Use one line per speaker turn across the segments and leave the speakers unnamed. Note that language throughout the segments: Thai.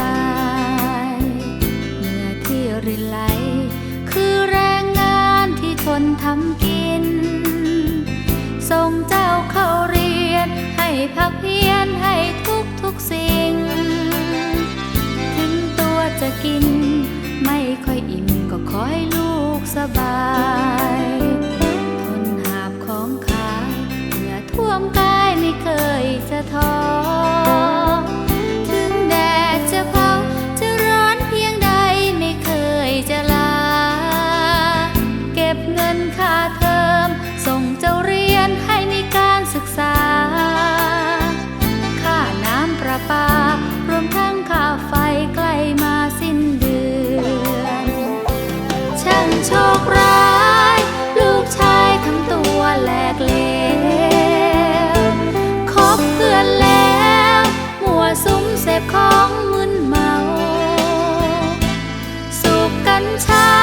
กาย เมื่อที่ริไหล คือแรงงานที่ทนทำกิน ส่งเจ้าเข้าเรียน ให้พักเพียนให้ทุกทุกสิ่ง ถึงตัวจะกิน ไม่ค่อยอิ่มก็คอยลูกสบาย นค่าเทอม ส่งเจ้าเรียนให้มีการศึกษา ค่าน้ำประปา รวมทั้งค่าไฟใกล้มาสิ้นเดือนช่างโชคร้าย ลูกชายทำตัวแหลกเลวคบเพื่อนแล้วมัวซุ้มเสพของมึนเมาสุกกัญชา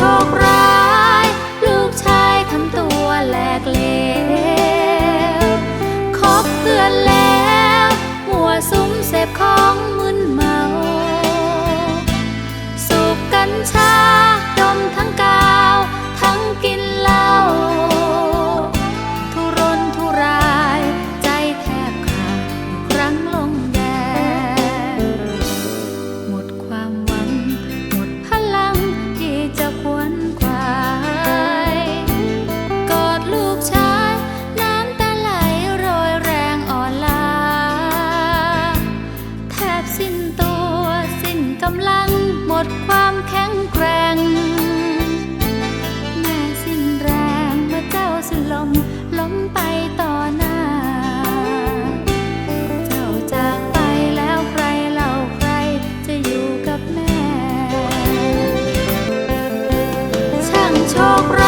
все หมดความแข็งแกร่ง แม่สิ้นแรงเมื่อเจ้าสิ้นลมล้มไปต่อหน้า เจ้าจากไปแล้วใครเล่าใครจะอยู่กับแม่ ช่างโชคร